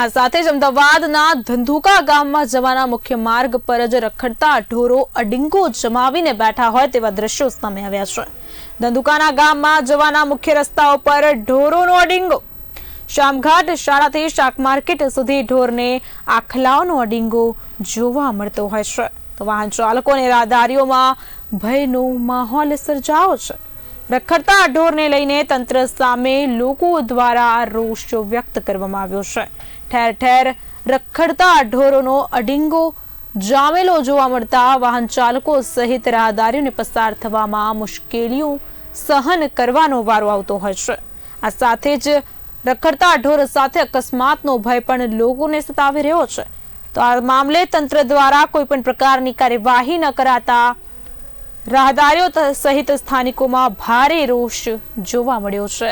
આ સાથે જ અમદાવાદના ધંધુકા ગામમાં જવાના મુખ્ય માર્ગ પર જ રખડતા ઢોરો અડિંગો જમાવીને બેઠા હોય તેવા દ્રશ્યો સામે આવ્યા છે. ધંધુકાના ગામમાં જવાના મુખ્ય રસ્તાઓ પર ઢોરોનો અડિંગો. શામઘાટ શાળાથી શાક માર્કેટ સુધી ઢોરને આખલાઓનો અડિંગો જોવા મળતો હોય છે. તો વાહન ચાલકો અને રાહદારીઓમાં ભયનો માહોલ સર્જાયો છે. રખડતા ઢોરને લઈને તંત્ર સામે લોકો દ્વારા રોષ વ્યક્ત કરવામાં આવ્યો છે. ઠેર ઠેર રખડતા ઢોરોનો અડિંગો જામેલો જોવા મળતા વાહન ચાલકો સહિત રાહદારીઓને પસાર થવામાં મુશ્કેલીઓ સહન કરવાનો વારો આવતો હોય છે. આ સાથે જ રખડતા ઢોર સાથે અકસ્માતનો ભય પણ લોકોને સતાવી રહ્યો છે. તો આ મામલે તંત્ર દ્વારા કોઈ પણ પ્રકારની કાર્યવાહી ન કરાતા રાહદારીઓ સહિત સ્થાનિકોમાં ભારે રોષ જોવા મળ્યો છે.